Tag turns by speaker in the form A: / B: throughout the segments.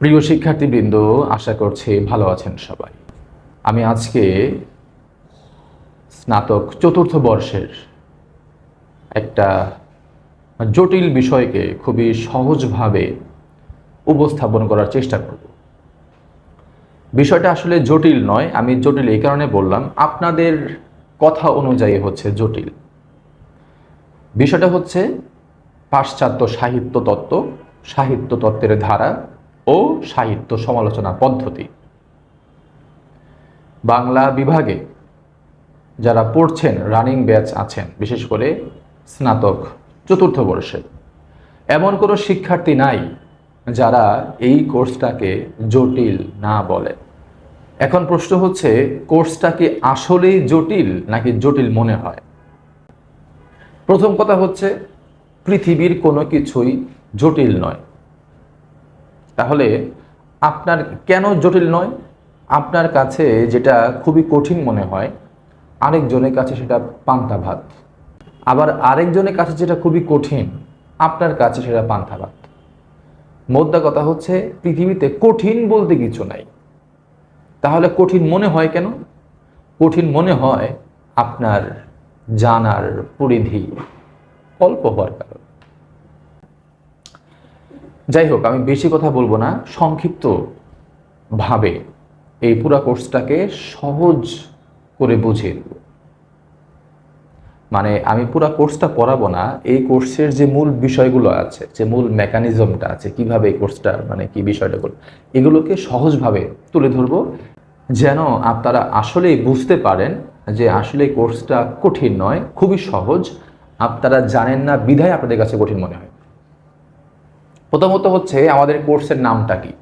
A: প্রিয় শিক্ষার্থীবৃন্দ, আশা করছি ভালো আছেন সবাই। আমি আজকে স্নাতক চতুর্থ বর্ষের একটা জটিল বিষয়কে খুবই সহজভাবে উপস্থাপন করার চেষ্টা করব। বিষয়টা আসলে জটিল নয়, আমি জটিল এই কারণে বললাম, আপনাদের কথা অনুযায়ী হচ্ছে জটিল। বিষয়টা হচ্ছে পাশ্চাত্য সাহিত্য তত্ত্ব, সাহিত্য তত্ত্বের ধারা ও সাহিত্য সমালোচনা পদ্ধতি। বাংলা বিভাগে যারা পড়ছেন রানিং ব্যাচ আছেন, বিশেষ করে স্নাতক চতুর্থ বর্ষে, এমন কোনো শিক্ষার্থী নাই যারা এই কোর্সটাকে জটিল না বলে। এখন প্রশ্ন হচ্ছে, কোর্সটা কি আসলেই জটিল নাকি জটিল মনে হয়? প্রথম কথা হচ্ছে, পৃথিবীর কোনো কিছুই জটিল নয়। তাহলে আপনার কেন জটিল নয়? আপনার কাছে যেটা খুবই কঠিন মনে হয়, আরেকজনের কাছে সেটা পান্তা ভাত আবার আরেকজনের কাছে যেটা খুবই কঠিন, আপনার কাছে সেটা পান্তা ভাত মোদ্দা কথা হচ্ছে, পৃথিবীতে কঠিন বলতে কিছু নাই। তাহলে কঠিন মনে হয় কেন? কঠিন মনে হয় আপনার জানার পরিধি অল্প হওয়ার কারণে। যাই হোক আমি বেশি কথা বলব না, সংক্ষিপ্ত ভাবে এই পুরা কোর্সটাকে সহজ করে বুঝিয়ে দেব। মানে আমি পুরা কোর্সটা পড়াবো না, এই কোর্সের যে মূল বিষয়গুলো আছে, যে মূল মেকানিজমটা আছে, কীভাবে এই কোর্সটা মানে কি বিষয়টা করব, এগুলোকে সহজভাবে তুলে ধরবো, যেন আপনারা আসলেই বুঝতে পারেন যে আসলে কোর্সটা কঠিন নয়, খুবই সহজ। আপনারা জানেন না, বিধায় আপনাদের কাছে কঠিন মনে হয়। প্রথমত হচ্ছে আমাদের কোর্সের নামটা কি?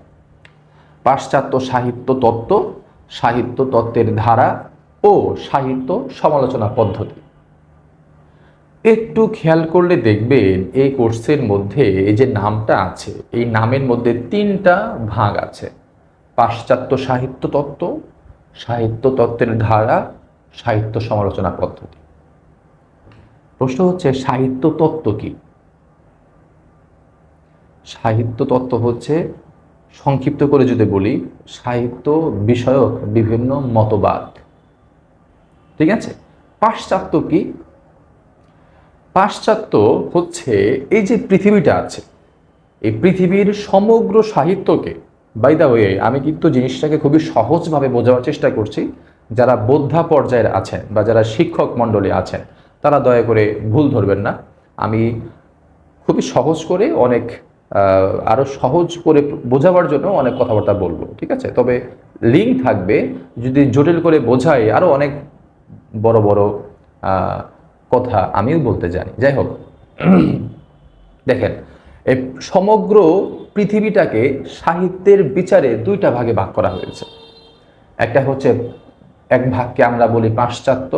A: পাশ্চাত্য সাহিত্য তত্ত্ব, সাহিত্য তত্ত্বের ধারা ও সাহিত্য সমালোচনা পদ্ধতি। একটু খেয়াল করলে দেখবেন এই কোর্সের মধ্যে এই যে নামটা আছে, এই নামের মধ্যে তিনটা ভাগ আছে। পাশ্চাত্য সাহিত্য তত্ত্ব, সাহিত্য তত্ত্বের ধারা, সাহিত্য সমালোচনা পদ্ধতি। প্রশ্ন হচ্ছে, সাহিত্য তত্ত্ব কি? সাহিত্য তত্ত্ব হচ্ছে সংক্ষিপ্ত করে যদি বলি, সাহিত্য বিষয়ক বিভিন্ন মতবাদ। ঠিক আছে? পাশ্চাত্য কি? পাশ্চাত্য হচ্ছে এই যে পৃথিবীটা আছে, এই পৃথিবীর সমগ্র সাহিত্যকে বাই দা ওয়ে আমি কিন্তু জিনিসটাকে খুবই সহজভাবে বোঝাবার চেষ্টা করছি, যারা বোদ্ধা পর্যায়ের আছেন বা যারা শিক্ষক মণ্ডলী আছেন, তারা দয়া করে ভুল ধরবেন না। আমি খুবই সহজ করে অনেক আরও সহজ করে বোঝাবার জন্য অনেক কথাবার্তা বলব, ঠিক আছে? তবে লিঙ্ক থাকবে, যদি জটিল করে বোঝাই আরও অনেক বড় বড় কথা আমিও বলতে জানি। যাই হোক, দেখেন এই সমগ্র পৃথিবীটাকে সাহিত্যের বিচারে দুইটা ভাগে ভাগ করা হয়েছে। একটা হচ্ছে এক ভাগকে আমরা বলি পাশ্চাত্য,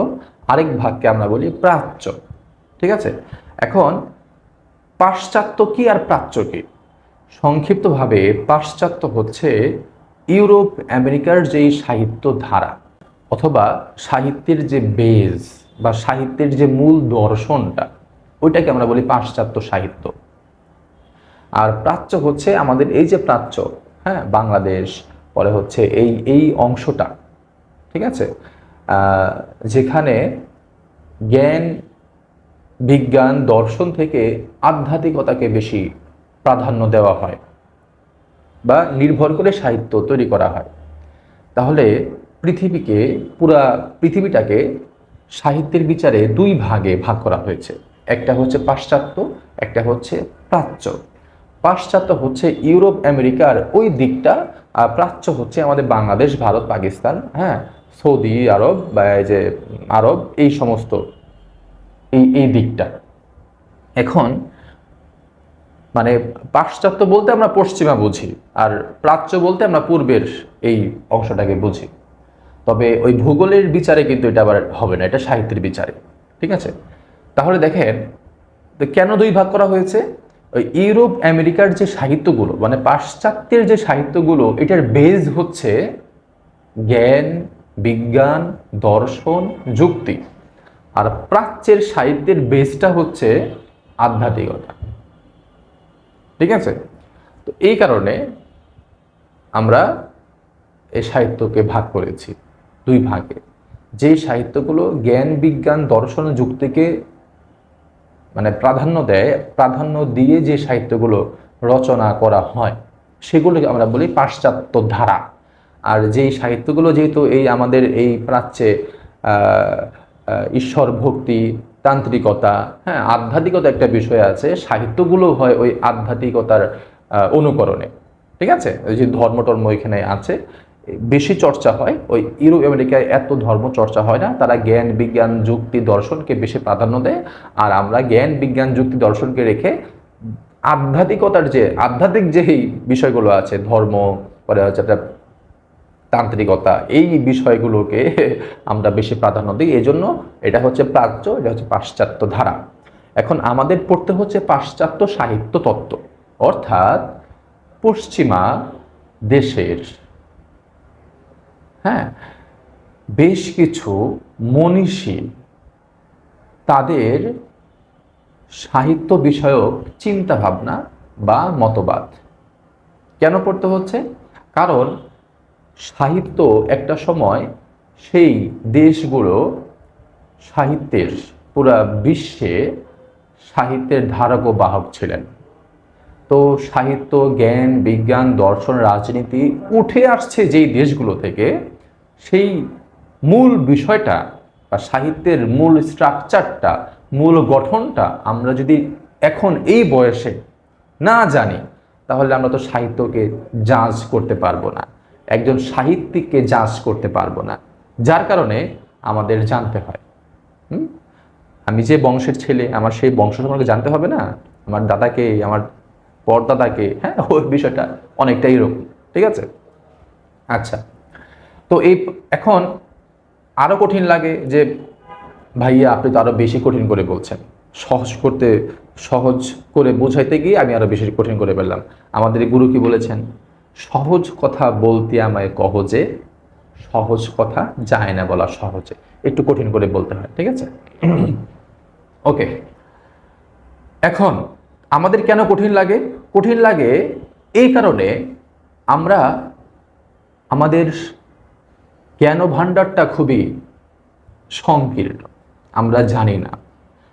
A: আরেক ভাগকে আমরা বলি প্রাচ্য, ঠিক আছে? এখন পাশ্চাত্য কি আর প্রাচ্য কি? সংক্ষিপ্তভাবে, পাশ্চাত্য হচ্ছে ইউরোপ, আমেরিকার যেই সাহিত্য ধারা অথবা সাহিত্যের যে বেজ বা সাহিত্যের যে মূল দর্শনটা, ওইটাকে আমরা বলি পাশ্চাত্য সাহিত্য। আর প্রাচ্য হচ্ছে আমাদের এই যে প্রাচ্য হ্যাঁ বাংলাদেশ, পরে হচ্ছে এই এই অংশটা, ঠিক আছে? যেখানে জ্ঞান বিজ্ঞান, দর্শন থেকে আধ্যাত্মিকতাকে বেশি প্রাধান্য দেওয়া হয় বা নির্ভর করে সাহিত্য তৈরি করা হয়। তাহলে পৃথিবীকে পুরা পৃথিবীটাকে সাহিত্যের বিচারে দুই ভাগে ভাগ করা হয়েছে। একটা হচ্ছে পাশ্চাত্য, একটা হচ্ছে প্রাচ্য। পাশ্চাত্য হচ্ছে ইউরোপ, আমেরিকার ওই দিকটা আর প্রাচ্য হচ্ছে আমাদের বাংলাদেশ, ভারত, পাকিস্তান হ্যাঁ সৌদি আরব বা এই যে আরব, এই সমস্ত এই এই দিকটা। এখন মানে পাশ্চাত্য বলতে আমরা পশ্চিমা বুঝি, আর প্রাচ্য বলতে আমরা পূর্বের এই অংশটাকে বুঝি। তবে ওই ভূগোলের বিচারে কিন্তু এটা আবার হবে না, এটা সাহিত্যের বিচারে, ঠিক আছে? তাহলে দেখেন, তো কেন দুই ভাগ করা হয়েছে? ওই ইউরোপ, আমেরিকার যে সাহিত্যগুলো মানে পাশ্চাত্যের যে সাহিত্যগুলো, এটার বেজ হচ্ছে জ্ঞান, বিজ্ঞান, দর্শন, যুক্তি। আর প্রাচ্যের সাহিত্যের বেসটা হচ্ছে আধ্যাত্মিকতা। ঠিক আছে? তো এই কারণে আমরা এই সাহিত্যকে ভাগ করেছি, দুই ভাগে। যেই সাহিত্যগুলো জ্ঞান, বিজ্ঞান, দর্শন, যুক্তিকে মানে প্রাধান্য দেয়, প্রাধান্য দিয়ে যে সাহিত্যগুলো রচনা করা হয়, সেগুলোকে আমরা বলি পাশ্চাত্য ধারা। আর যেই সাহিত্যগুলো যেহেতু এই আমাদের এই প্রাচ্যে ঈশ্বর ভক্তি তান্ত্রিকতা হ্যাঁ আধ্যাত্মিকতা একটা বিষয় আছে, সাহিত্যগুলো হয় ওই আধ্যাত্মিকতার অনুকরণে, ঠিক আছে? ওই যে ধর্ম টর্ম এখানে আছে, বেশি চর্চা হয়, ওই ইউরোপ আমেরিকায় এত ধর্ম চর্চা হয় না, তারা জ্ঞান, বিজ্ঞান, যুক্তি, দর্শনকে বেশি প্রাধান্য দেয়, আর আমরা জ্ঞান, বিজ্ঞান, যুক্তি, দর্শনকে রেখে আধ্যাত্মিকতার যে, আধ্যাত্মিক যেই বিষয়গুলো আছে, ধর্ম, পরে হচ্ছে একটা তান্ত্রিকতা, এই বিষয়গুলোকে আমরা বেশি প্রাধান্য দিই। এই জন্য এটা হচ্ছে প্রাচ্য, এটা হচ্ছে পাশ্চাত্য ধারা। এখন আমাদের পড়তে হচ্ছে পাশ্চাত্য সাহিত্য তত্ত্ব, অর্থাৎ পশ্চিমা দেশের হ্যাঁ বেশ কিছু মনীষী তাদের সাহিত্য বিষয়ক চিন্তা ভাবনা বা মতবাদ। কেন পড়তে হচ্ছে? কারণ সাহিত্য একটা সময় সেই দেশগুলো সাহিত্যের পুরা বিশ্বে সাহিত্যের ধারক ও বাহক ছিলেন। তো সাহিত্য, জ্ঞান, বিজ্ঞান, দর্শন, রাজনীতি উঠে আসছে যেই দেশগুলো থেকে, সেই মূল বিষয়টা বা সাহিত্যের মূল স্ট্রাকচারটা মূল গঠনটা আমরা যদি এখন এই বয়সে না জানি, তাহলে আমরা তো সাহিত্যকে জাজ করতে পারব না। একজন সাহিত্যিককে জাজ করতে পারব না। যার কারণে আমাদের জানতে হয়। হুম? আমি যে বংশের ছেলে, আমার সেই বংশ সম্পর্কে জানতে হবে না? আমার দাদাকে, আমার পরদাদাকে হ্যাঁ ওই বিষয়টা অনেকটাই এরকম, ঠিক আছে? আচ্ছা তো এই এখন আরও কঠিন লাগে যে, ভাইয়া, আপনি তো আরও বেশি কঠিন করে বলছেন। সহজ করতে, সহজ করে বোঝাইতে গিয়ে আমি আরও বেশি কঠিন করে ফেললাম। আমাদের গুরু কি বলেছেন? সহজ কথা বলতে আমায় কহজে সহজ কথা যায় না বলা সহজে। একটু কঠিন করে বলতে হয় ঠিক আছে? ওকে এখন আমাদের কেন কঠিন লাগে? কঠিন লাগে এই কারণে আমরা আমাদের জ্ঞান ভাণ্ডারটা খুবই সংকীর্ণ। আমরা জানি না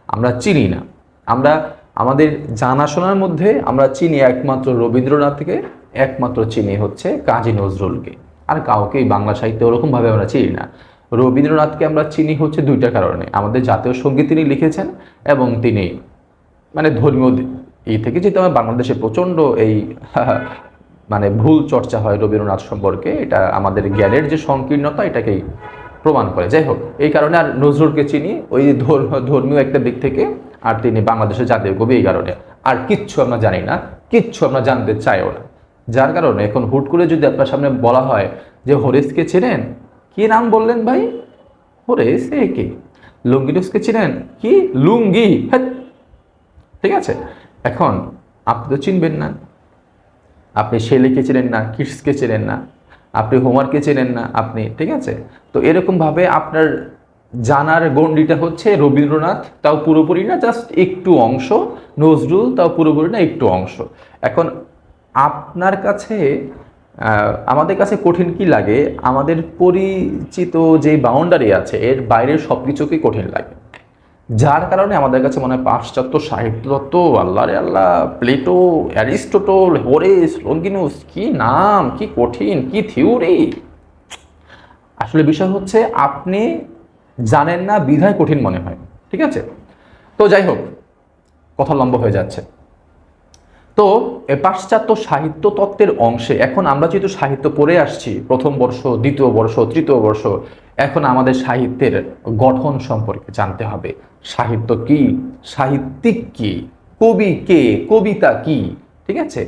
A: আমরা চিনি না। আমরা আমাদের জানাশোনার মধ্যে আমরা চিনি একমাত্র রবীন্দ্রনাথকে একমাত্র চিনি হচ্ছে কাজী নজরুলকে। আর কাউকেই বাংলা সাহিত্য ওরকমভাবে আমরা চিনি না। রবীন্দ্রনাথকে আমরা চিনি হচ্ছে দুইটা কারণে। আমাদের জাতীয় সংগীত তিনি লিখেছেন এবং তিনি মানে ধর্মীয় এই থেকে যেহেতু আমার বাংলাদেশে প্রচণ্ড এই মানে ভুল চর্চা হয় রবীন্দ্রনাথ সম্পর্কে, এটা আমাদের জ্ঞানের যে সংকীর্ণতা এটাকেই প্রমাণ করে। যাই হোক, এই কারণে আর নজরুলকে চিনি, ওই ধর্ম- ধর্মীয় একটা দিক থেকে, আর তিনি বাংলাদেশের জাতীয় কবি এই কারণে। আর কিচ্ছু আমরা জানি না, কিচ্ছু আমরা জানতে চাইও না। যার কারণে এখন হুট করে যদি আপনার সামনে বলা হয় যে হরিশকে চেনেন, কি নাম বললেন ভাই? হরেশ এ কে? লুঙ্গিনুসকে চিনেন? কি? লুঙ্গি। হ্যাঁ। ঠিক আছে। এখন আপনি তো চিনবেন না। আপনি শেলিকে চেনেন না, কিডসকে চেনেন না, আপনি হোমারকে চেনেন না, আপনি ঠিক আছে? তো এরকমভাবে আপনার জানার গণ্ডিটা হচ্ছে রবীন্দ্রনাথ, তাও পুরোপুরি না, জাস্ট একটু অংশ, নজরুল, তাও পুরোপুরি না, একটু অংশ। এখন আপনার কাছে আমাদের কাছে কঠিন কি লাগে? আমাদের পরিচিত যে বাউন্ডারি আছে, এর বাইরের সব কিছুকেই কঠিন লাগে। যার কারণে আমাদের কাছে মনে হয় পাশ্চাত্য সাহিত্য আল্লাহ রে আল্লাহ, প্লেটো, অ্যারিস্টোটল, হোরেস লঙ্গিনুস কি নাম, কি কঠিন, কি থিওরি? আসলে বিষয় হচ্ছে, আপনি জানেন না, বিধায় কঠিন মনে হয়। ঠিক আছে? তো যাই হোক, কথা লম্বা হয়ে যাচ্ছে। তো পাশ্চাত্য সাহিত্য তত্ত্বের অংশে, এখন আমরা যেহেতু সাহিত্য পড়ে আসছি, প্রথম বর্ষ, দ্বিতীয় বর্ষ, তৃতীয় বর্ষ, এখন আমাদের সাহিত্যের গঠন সম্পর্কে জানতে হবে। সাহিত্য কি? সাহিত্যিক কি? কবি কে? কবিতা কি? ঠিক আছে?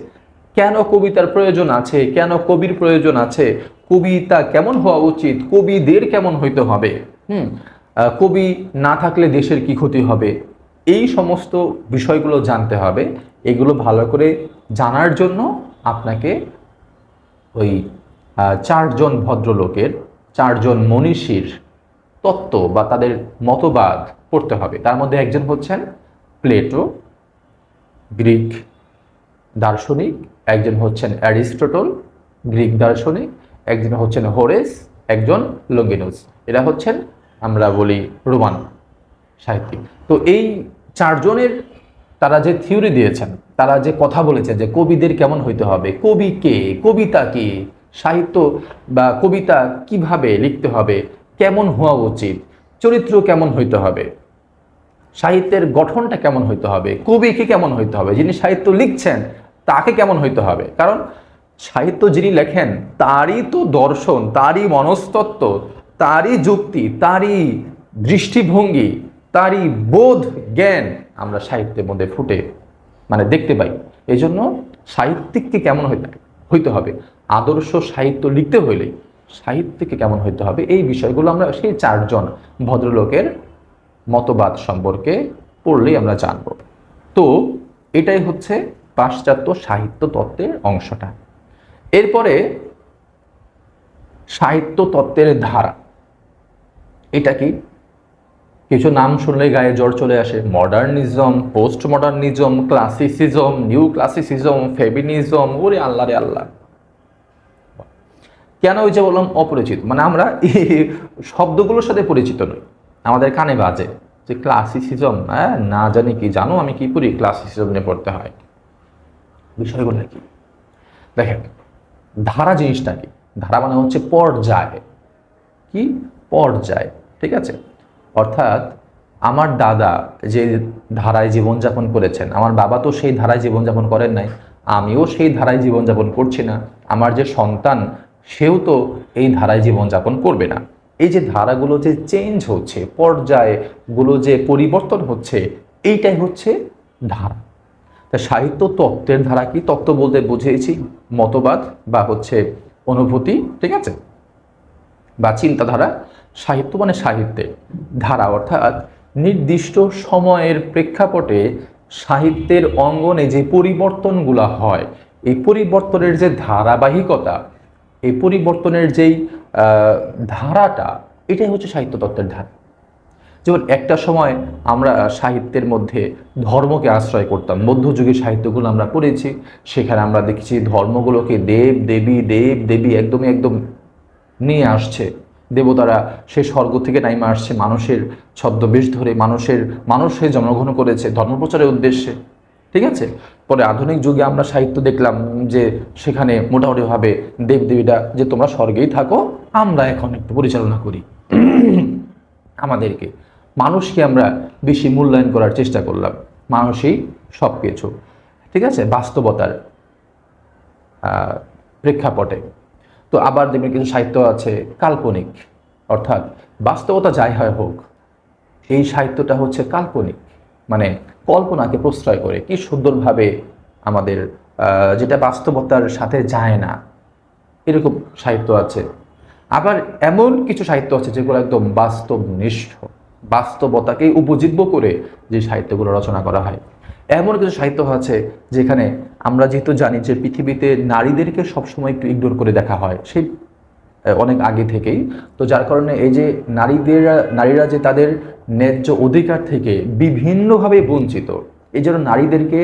A: কেন কবিতার প্রয়োজন আছে? কেন কবির প্রয়োজন আছে? কবিতা কেমন হওয়া উচিত? কবিদের কেমন হইতে হবে? হুম? কবি না থাকলে দেশের কি ক্ষতি হবে? এই সমস্ত বিষয়গুলো জানতে হবে। এগুলো ভালো করে জানার জন্য আপনাকে ওই চারজন ভদ্রলোকের, চারজন মনীষীর তত্ত্ব বা তাদের মতবাদ পড়তে হবে। তার মধ্যে একজন হচ্ছেন প্লেটো, গ্রিক দার্শনিক, একজন হচ্ছেন অ্যারিস্টোটল, গ্রিক দার্শনিক, একজন হচ্ছেন হোরেস, একজন লঙ্গিনুস। এরা হচ্ছেন, আমরা বলি রোমান সাহিত্যিক। তো এই চারজনের তারা যে থিওরি দিয়েছেন, তারা যে কথা বলেছেন যে কবিদের কেমন হইতে হবে, কবি কে, কবিতা কি, সাহিত্য বা কবিতা কীভাবে লিখতে হবে, কেমন হওয়া উচিত, চরিত্র কেমন হইতে হবে, সাহিত্যের গঠনটা কেমন হইতে হবে কবিকে কেমন হইতে হবে, যিনি সাহিত্য লিখছেন, তাকে কেমন হইতে হবে, কারণ সাহিত্য যিনি লেখেন, তারই তো দর্শন, তারই মনস্তত্ত্ব, তারই যুক্তি, তারই দৃষ্টিভঙ্গি তারই বোধ, জ্ঞান আমরা সাহিত্যের মধ্যে ফুটে মানে দেখতে পাই। এই জন্য সাহিত্যিককে কেমন হইতে হবে। আদর্শ সাহিত্য লিখতে হইলে সাহিত্যিককে কেমন হইতে হবে? এই বিষয়গুলো আমরা সেই চারজন ভদ্রলোকের মতবাদ সম্পর্কে পড়লেই আমরা জানব। তো এটাই হচ্ছে পাশ্চাত্য সাহিত্য তত্ত্বের অংশটা। এরপরে সাহিত্য তত্ত্বের ধারা। এটা কি? কিছু নাম শুনলে গায়ে জ্বর চলে আসে। Modernism post modernism classicism, new classicism feminism ওরে আল্লাহ রে আল্লাহ। কেন ওই যে বললাম অপরিচিত? মানে আমরা শব্দগুলোর সাথে পরিচিত নই। আমাদের কানে বাজে যে ক্লাসিসিজম হ্যাঁ না জানি কি, জানো আমি কি করি ক্লাসিসিজম নিয়ে পড়তে হয়। বিষয়গুলো কি দেখেন, ধারা জিনিসটা কি? ধারা মানে হচ্ছে পর্যায়। কি? পর্যায়, ঠিক আছে? অর্থাৎ আমার দাদা যে ধারায় জীবনযাপন করেছেন, আমার বাবা তো সেই ধারায় জীবনযাপন করেন নাই, আমিও সেই ধারায় জীবনযাপন করছি না, আমার যে সন্তান সেও তো এই ধারায় জীবনযাপন করবে না। এই যে ধারাগুলো যে চেঞ্জ হচ্ছে, পর্যায়গুলো যে পরিবর্তন হচ্ছে, এইটাই হচ্ছে ধারা। তা সাহিত্য তত্ত্বের ধারা কি? তত্ত্ব বলতে বুঝিয়েছি, মতবাদ বা হচ্ছে অনুভূতি, ঠিক আছে? বা চিন্তাধারা। সাহিত্য মানে সাহিত্যে ধারা, অর্থাৎ নির্দিষ্ট সময়ের প্রেক্ষাপটে সাহিত্যের অঙ্গনে যে পরিবর্তনগুলো হয়, এই পরিবর্তনের যে ধারাবাহিকতা, এই পরিবর্তনের যেই ধারাটা, এটাই হচ্ছে সাহিত্য তত্ত্বের ধারা। যেমন একটা সময় আমরা সাহিত্যের মধ্যে ধর্মকে আশ্রয় করতাম মধ্যযুগের সাহিত্যগুলো আমরা পড়েছি, সেখানে আমরা দেখেছি ধর্মগুলোকে দেব, দেবী দেব, দেবী একদমই একদম নিয়ে আসছে। দেবতারা সে স্বর্গ থেকে নাইমে আসছে, মানুষের ছদ্মবেশ ধরে মানুষের, মানুষ হয়ে জন্মগ্রহণ করেছে ধর্মপ্রচারের উদ্দেশ্যে। ঠিক আছে? পরে আধুনিক যুগে আমরা সাহিত্য দেখলাম যে সেখানে মোটামুটিভাবে দেবদেবীরা যে তোমরা স্বর্গেই থাকো, আমরা এখন একটু পরিচালনা করি আমাদেরকে। মানুষকে আমরা বেশি মূল্যায়ন করার চেষ্টা করলাম। মানুষই সব কিছু ঠিক আছে? বাস্তবতার প্রেক্ষাপটে। তো আবার দেখবেন কিছু সাহিত্য আছে কাল্পনিক, অর্থাৎ বাস্তবতা যাই হয় হোক, এই সাহিত্যটা হচ্ছে কাল্পনিক মানে কল্পনাকে প্রশ্রয় করে, কি সুন্দরভাবে আমাদের যেটা বাস্তবতার সাথে যায় না, এরকম সাহিত্য আছে। আবার এমন কিছু সাহিত্য আছে যেগুলো একদম বাস্তবনিষ্ঠ বাস্তবতাকে উপজীব্য করে যে সাহিত্যগুলো রচনা করা হয়। এমন কিছু সাহিত্য আছে যেখানে আমরা যেহেতু জানি যে পৃথিবীতে নারীদেরকে সবসময় একটু ইগনোর করে দেখা হয়, সেই অনেক আগে থেকেই। তো যার কারণে এই যে নারীদের, নারীরা যে তাদের ন্যায্য অধিকার থেকে বিভিন্নভাবে বঞ্চিত, এই জন্য নারীদেরকে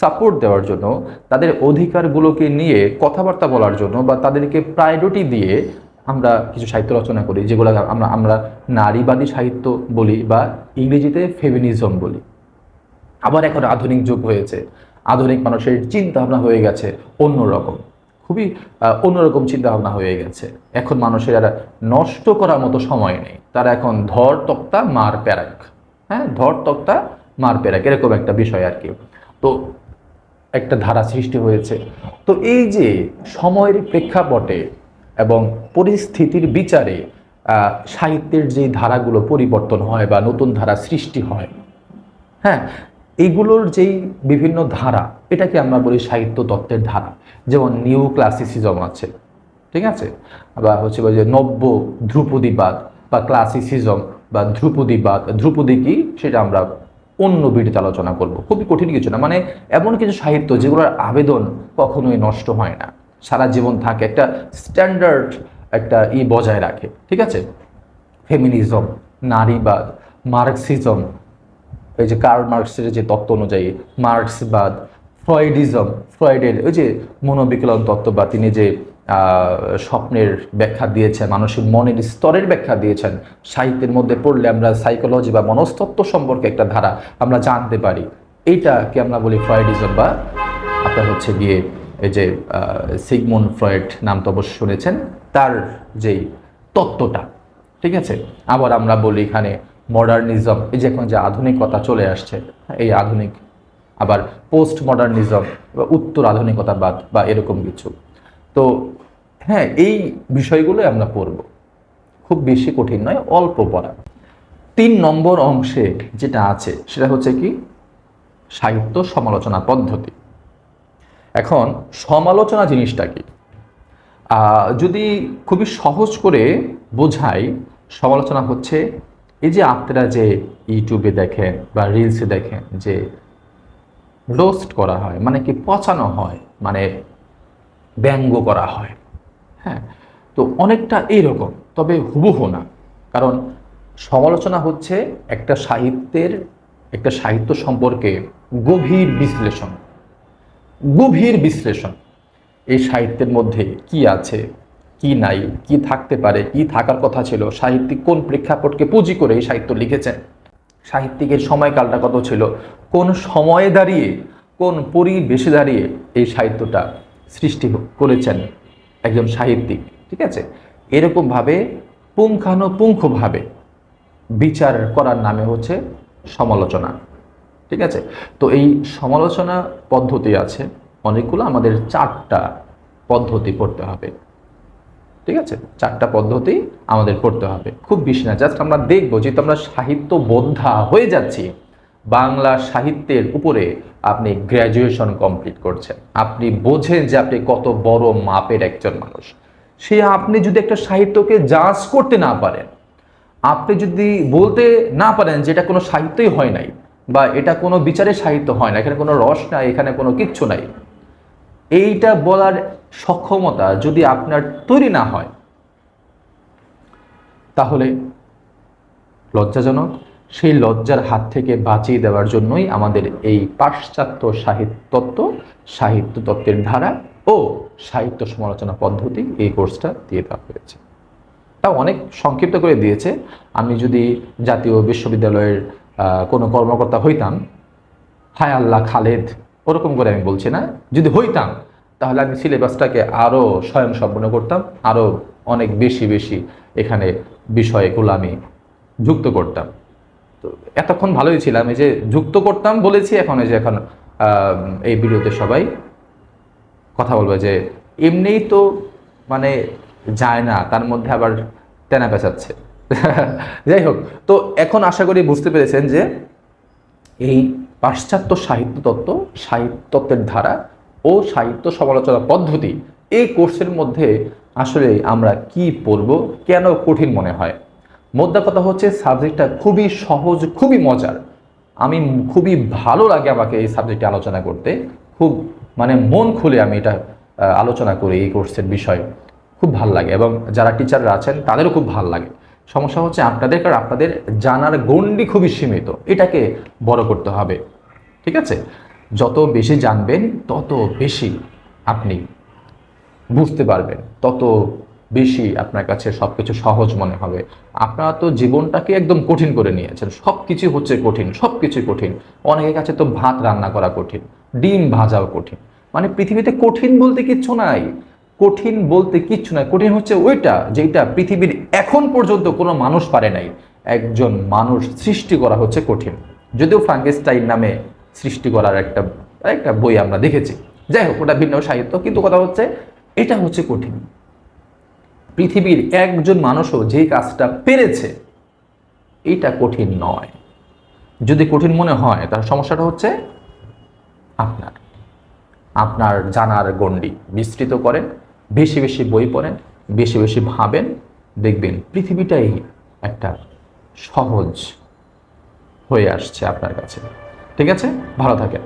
A: সাপোর্ট দেওয়ার জন্য, তাদের অধিকারগুলোকে নিয়ে কথাবার্তা বলার জন্য বা তাদেরকে প্রায়োরিটি দিয়ে আমরা কিছু সাহিত্য রচনা করি, যেগুলো আমরা আমরা নারীবাদী সাহিত্য বলি বা ইংরেজিতে ফেমিনিজম বলি। আবার এখন আধুনিক যুগ হয়েছে। আধুনিক মানুষের চিন্তা ভাবনা হয়ে গেছে অন্যরকম। খুবই অন্যরকম চিন্তা ভাবনা হয়ে গেছে। এখন মানুষের আর নষ্ট করার মতো সময় নেই। তারা এখন ধর, তক্তা, মার, প্যারাক। হ্যাঁ ধর, তক্তা, মার, প্যারাক, এরকম একটা বিষয় আর কি। তো একটা ধারা সৃষ্টি হয়েছে। তো এই যে সময়ের প্রেক্ষাপটে এবং পরিস্থিতির বিচারে সাহিত্যের যে ধারাগুলো পরিবর্তন হয় বা নতুন ধারা সৃষ্টি হয় হ্যাঁ এইগুলোর যেই বিভিন্ন ধারা, এটাকে আমরা বলি সাহিত্য তত্ত্বের ধারা। যেমন নিউ ক্লাসিসিজম আছে, ঠিক আছে? বা হচ্ছে যে নব্য ধ্রুপদীবাদ বা ক্লাসিসিজম বা ধ্রুপদীবাদ। ধ্রুপদী কি? সেটা আমরা অন্য ভিডিওতে আলোচনা করব। খুবই কঠিন কিছু না মানে এমন কিছু সাহিত্য যেগুলোর আবেদন কখনোই নষ্ট হয় না। সারা জীবন থাকে, একটা স্ট্যান্ডার্ড একটা ই বজায় রাখে, ঠিক আছে? ফেমিনিজম নারীবাদ মার্কসিজম এই যে কার্ল মার্কসের যে তত্ত্ব অনুযায়ী মার্কসবাদ ফ্রয়েডিজম, ফ্রয়েডের ওই যে মনোবিকলন তত্ত্ব বা তিনি যে স্বপ্নের ব্যাখ্যা দিয়েছেন মানুষের মনের স্তরের ব্যাখ্যা দিয়েছেন, সাহিত্যের মধ্যে পড়লে আমরা সাইকোলজি বা মনস্তত্ত্ব সম্পর্কে একটা ধারা আমরা জানতে পারি। এইটাকে আমরা বলি ফ্রয়েডিজম বা আপনার হচ্ছে গিয়ে এই যে সিগমুন ফ্রয়েড নাম তো অবশ্য শুনেছেন, তার যেই তত্ত্বটা, ঠিক আছে? আবার আমরা বলি এখানে মডার্নিজম, এই যে এখন যে আধুনিকতা চলে আসছে, এই আধুনিক, আবার পোস্ট মডার্নিজম বা উত্তর আধুনিকতাবাদ বা এরকম কিছু। তো হ্যাঁ এই বিষয়গুলো আমরা পড়ব। খুব বেশি কঠিন নয়, অল্প পড়া। তিন নম্বর অংশে যেটা আছে, সেটা হচ্ছে কি? সাহিত্য সমালোচনা পদ্ধতি। এখন সমালোচনা জিনিসটা কি? যদি খুবই সহজ করে বোঝাই, সমালোচনা হচ্ছে এই যে আপনারা যে ইউটিউবে দেখেন বা রিলসে দেখেন যে রোস্ট করা হয় মানে কি পচানো হয় মানে ব্যঙ্গ করা হয় হ্যাঁ? তো অনেকটা এইরকম, তবে হুবহু না। কারণ সমালোচনা হচ্ছে একটা সাহিত্যের, একটা সাহিত্য সম্পর্কে গভীর বিশ্লেষণ। গভীর বিশ্লেষণ। এই সাহিত্যের মধ্যে কি আছে? কি নাই, কি থাকতে পারে, কি থাকার কথা ছিল, সাহিত্যিক কোন প্রেক্ষাপটকে পুঁজি করে এই সাহিত্য লিখেছেন, সাহিত্যিকের সময়কালটা কত ছিল, কোন সময়ে দাঁড়িয়ে, কোন পরিবেশে দাঁড়িয়ে এই সাহিত্যটা সৃষ্টি করেছেন একজন সাহিত্যিক, ঠিক আছে? এরকমভাবে পুঙ্খানুপুঙ্খভাবে বিচার করার নামে হচ্ছে সমালোচনা, ঠিক আছে? তো এই সমালোচনা পদ্ধতি আছে, অনেকগুলো আমাদের চারটা পদ্ধতি পড়তে হবে। ঠিক আছে? চারটা পদ্ধতি আমাদের পড়তে হবে। খুব বেশি না জাস্ট আমরা দেখব যেহেতু আমরা সাহিত্য বোদ্ধা হয়ে যাচ্ছি, বাংলা সাহিত্যের উপরে আপনি গ্র্যাজুয়েশন কমপ্লিট করছেন। আপনি বোঝেন যে আপনি কত বড় মাপের একজন মানুষ। সে আপনি যদি একটা সাহিত্যকে জাজ করতে না পারেন, আপনি যদি বলতে না পারেন যে এটা কোনো সাহিত্যই হয় নাই, বা এটা কোনো বিচারের সাহিত্য হয় না এখানে কোনো রস নাই, এখানে কোনো কিচ্ছু নাই, এইটা বলার সক্ষমতা যদি আপনার তৈরি না হয়, তাহলে লজ্জাজনক, সেই লজ্জার হাত থেকে বাঁচিয়ে দেওয়ার জন্যই আমাদের এই পাশ্চাত্য সাহিত্যতত্ত্ব সাহিত্য তত্ত্বের ধারা ও সাহিত্য সমালোচনা পদ্ধতি এই কোর্সটা দিয়ে দেওয়া হয়েছে। তা অনেক সংক্ষিপ্ত করে দিয়েছে। আমি যদি জাতীয় বিশ্ববিদ্যালয়ের কোনো কর্মকর্তা হইতাম, হায় আল্লাহ খালেদ, ওরকম করে আমি বলছি না। যদি হইতাম তাহলে আমি সিলেবাসটাকে আরও স্বয়ংসম্পন্ন করতাম আরও অনেক বেশি বেশি এখানে বিষয়গুলো আমি যুক্ত করতাম। তো এতক্ষণ ভালোই ছিলাম, এই যে যুক্ত করতাম বলেছি, এখন এই যে এখন এই ভিডিওতে সবাই কথা বলবে যে এমনিই তো মানে যায় না, তার মধ্যে আবার তেনা পেঁচাচ্ছে। যাই হোক, তো এখন আশা করি বুঝতে পেরেছেন যে এই পাশ্চাত্য সাহিত্য তত্ত্ব, সাহিত্য তত্ত্বের ধারা ও সাহিত্য সমালোচনা পদ্ধতি এই কোর্সের মধ্যে আসলে আমরা কি পড়ব, কেন কঠিন মনে হয়? মোদ্দা কথা হচ্ছে, সাবজেক্টটা খুবই সহজ, খুবই মজার। আমি খুবই ভালো লাগে আমাকে এই সাবজেক্টে আলোচনা করতে। খুব মানে মন খুলে আমি এটা আলোচনা করি এই কোর্সের বিষয়। খুব ভালো লাগে এবং যারা টিচাররা আছেন, তাদেরও খুব ভালো লাগে। সমস্যা হচ্ছে, আপনাদের কারণ আপনাদের জানার গণ্ডি খুবই সীমিত। এটাকে বড় করতে হবে। ঠিক আছে? যত বেশি জানবেন, তত বেশি আপনি বুঝতে পারবেন, তত বেশি আপনার কাছে সব কিছু সহজ মনে হবে। আপনারা তো জীবনটাকে একদম কঠিন করে নিয়েছেন। সব কিছু হচ্ছে কঠিন সব কিছু কঠিন। অনেকের কাছে তো ভাত রান্না করা কঠিন, ডিম ভাজাও কঠিন। মানে পৃথিবীতে কঠিন বলতে কিচ্ছু নাই। কঠিন বলতে কিচ্ছু নাই। কঠিন হচ্ছে ওইটা যেটা পৃথিবীর এখন পর্যন্ত কোনো মানুষ পারে নাই। একজন মানুষ সৃষ্টি করা হচ্ছে কঠিন। যদিও ফ্রাঙ্কেস্টাইন নামে সৃষ্টি করার একটা একটা বই আমরা দেখেছি। যাই হোক, ওটা ভিন্ন সাহিত্য, কিন্তু কথা হচ্ছে, এটা হচ্ছে কঠিন। পৃথিবীর একজন মানুষও যে কাজটা পেরেছে, এটা কঠিন নয়। যদি কঠিন মনে হয় তার সমস্যাটা হচ্ছে আপনার। আপনার জানার গণ্ডি বিস্তৃত করেন, বেশি বেশি বই পড়েন, বেশি বেশি ভাবেন, দেখবেন পৃথিবীটাই একটা সহজ হয়ে আসছে আপনার কাছে। ঠিক আছে? ভালো থাকেন।